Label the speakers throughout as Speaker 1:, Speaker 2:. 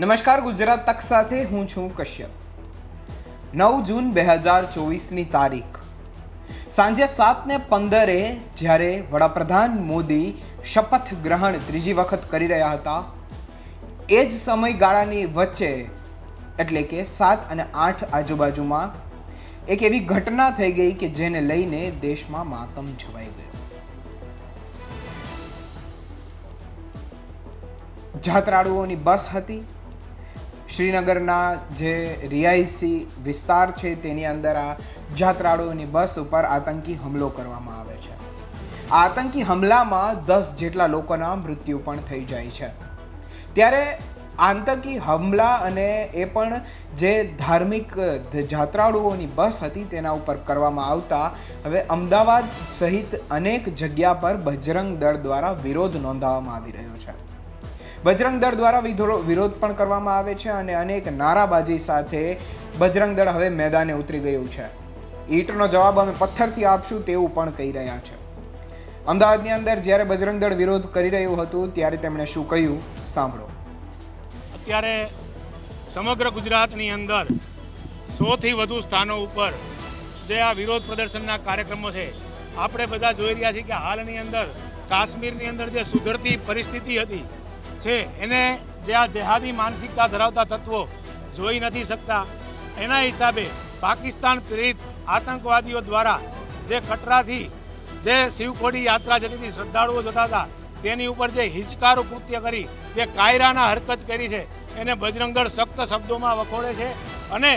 Speaker 1: નમસ્કાર, ગુજરાત તક સાથે હું છું કશ્યપ. નવ જૂન બે હજાર ચોવીસની તારીખ. સાંજે સાતને પંદરે જ્યારે વડાપ્રધાન મોદી શપથ ગ્રહણ ત્રીજી વખત કરી રહ્યા હતા, એ જ સમયગાળાની વચ્ચે, એટલે કે સાત અને આઠ આજુબાજુમાં, એક એવી ઘટના થઈ ગઈ કે જેને લઈને દેશમાં માતમ છવાઈ ગયો જાત્રાળુઓની બસ હતી શ્રીનગરના જે રિયાયસી વિસ્તાર છે તેની અંદર આ જાત્રાળુઓની બસ ઉપર આતંકી હુમલો કરવામાં આવે છે. આ આતંકી હુમલામાં દસ જેટલા લોકોના મૃત્યુ પણ થઈ જાય છે. ત્યારે આતંકી હુમલા અને એ પણ જે ધાર્મિક જાત્રાળુઓની બસ હતી તેના ઉપર કરવામાં આવતા, હવે અમદાવાદ સહિત અનેક જગ્યા પર બજરંગ દળ દ્વારા વિરોધ નોંધાવવામાં આવી રહ્યો છે. બજરંગ દળ દ્વારા વિરોધ પણ કરવામાં આવે છે અને અનેક નારાબાજી સાથે બજરંગ દળ હવે મેદાને ઉતરી ગયું છે. ઈંટનો જવાબ અમે પથ્થરથી આપશું તેવું પણ કહી રહ્યા છે. અમદાવાદની અંદર જ્યારે બજરંગ દળ વિરોધ કરી રહ્યું હતું ત્યારે તેમણે શું કહ્યું? સાંભળો.
Speaker 2: અત્યારે સમગ્ર ગુજરાતની અંદર સોથી વધુ સ્થાનો ઉપર જે આ વિરોધ પ્રદર્શનના કાર્યક્રમો છે, આપણે બધા જોઈ રહ્યા છીએ કે હાલની અંદર કાશ્મીરની અંદર જે સુધરતી પરિસ્થિતિ હતી છે. એને જે આ જેહાદી માનસિકતા ધરાવતા તત્વો જોઈ નથી શકતા. એના હિસાબે પાકિસ્તાન પ્રેરિત આતંકવાદીઓ દ્વારા જે કટરાથી જે શિવખોડી યાત્રા જતી હતી, શ્રદ્ધાળુઓ જતા હતા, તેની ઉપર જે હિચકારું કૃત્ય કરી, જે કાયરાના હરકત કરી છે, એને બજરંગળ સખ્ત શબ્દોમાં વખોડે છે. અને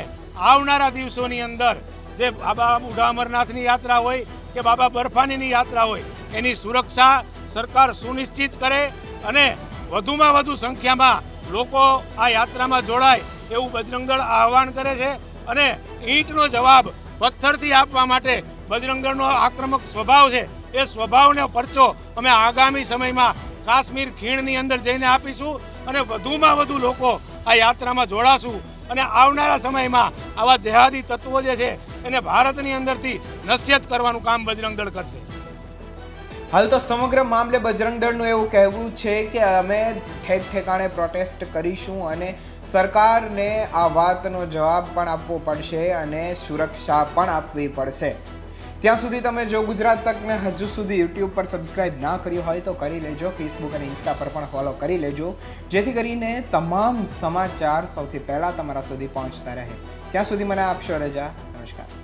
Speaker 2: આવનારા દિવસોની અંદર જે બાબા બુઢા અમરનાથની યાત્રા હોય કે બાબા બરફાનીની યાત્રા હોય, એની સુરક્ષા સરકાર સુનિશ્ચિત કરે અને વધુમાં વધુ સંખ્યામાં લોકો આ યાત્રામાં જોડાય એવું બજરંગ દળ આહવાન કરે છે અને ઈંટનો જવાબ પથ્થરથી આપવા માટે બજરંગ દળનો આક્રમક સ્વભાવ છે. એ સ્વભાવનો પરચો અમે આગામી સમયમાં કાશ્મીર ખીણની અંદર જઈને આપીશું અને વધુમાં વધુ લોકો આ યાત્રામાં જોડાશું અને આવનારા સમયમાં આવા જેહાદી તત્વો જે છે એને ભારતની અંદરથી નસ્યત કરવાનું કામ બજરંગ કરશે.
Speaker 1: હાલ તો સમગ્ર મામલે બજરંગ દળનું એવું કહેવું છે કે અમે ઠેક ઠેકાણે પ્રોટેસ્ટ કરીશું અને સરકારને આ વાતનો જવાબ પણ આપવો પડશે અને સુરક્ષા પણ આપવી પડશે. ત્યાં સુધી તમે જો ગુજરાત તકને હજુ સુધી યુટ્યુબ પર સબસ્ક્રાઇબ ના કર્યું હોય તો કરી લેજો ફેસબુક અને ઇન્સ્ટા પર પણ ફોલો કરી લેજો, જેથી કરીને તમામ સમાચાર સૌથી પહેલાં તમારા સુધી પહોંચતા રહે. ત્યાં સુધી મને આપશો રજા. નમસ્કાર.